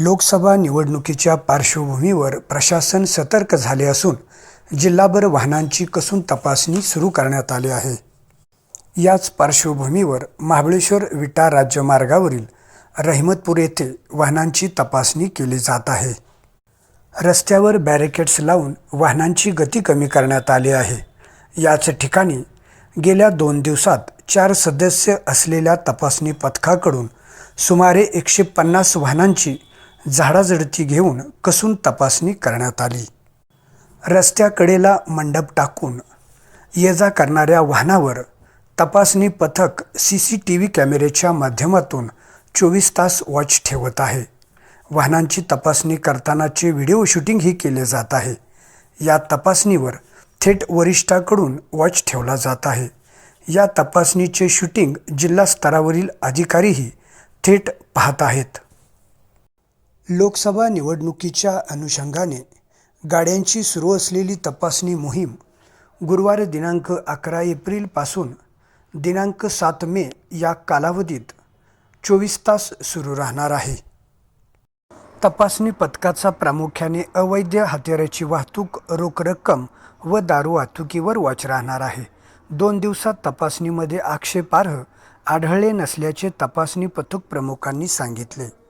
लोकसभा निवडणुकीच्या पार्श्वभूमीवर प्रशासन सतर्क झाले असून जिल्हाभर वाहनांची कसून तपासणी सुरू करण्यात आली आहे. याच पार्श्वभूमीवर महाबळेश्वर विटा राज्यमार्गावरील रहिमतपूर येथे वाहनांची तपासणी केली जात आहे. रस्त्यावर बॅरिकेड्स लावून वाहनांची गती कमी करण्यात आली आहे. याच ठिकाणी गेल्या दोन दिवसात चार सदस्य असलेल्या तपासणी पथकाकडून सुमारे एकशे पन्नास वाहनांची झाडाझडती घेऊन कसून तपासणी करण्यात आली. रस्त्याकडेला मंडप टाकून ये जा करणाऱ्या वाहनावर तपासणी पथक सी सी टी व्ही कॅमेऱ्याच्या माध्यमातून चोवीस तास वॉच ठेवत आहे. वाहनांची तपासणी करतानाचे व्हिडिओ शूटिंगही केले जात आहे. या तपासणीवर थेट वरिष्ठाकडून वॉच ठेवला जात आहे. या तपासणीचे शूटिंग जिल्हा स्तरावरील अधिकारीही थेट पाहत आहेत. लोकसभा निवडणुकीच्या अनुषंगाने गाड्यांची सुरू असलेली तपासणी मोहीम गुरुवार दिनांक अकरा एप्रिलपासून दिनांक सात मे या कालावधीत चोवीस तास सुरू राहणार आहे. तपासणी पथकाचा प्रामुख्याने अवैध हत्याराची वाहतूक रोख रक्कम व दारू वाहतुकीवर वॉच राहणार आहे. दोन दिवसात तपासणीमध्ये आक्षेपार्ह आढळले नसल्याचे तपासणी पथक प्रमुखांनी सांगितले.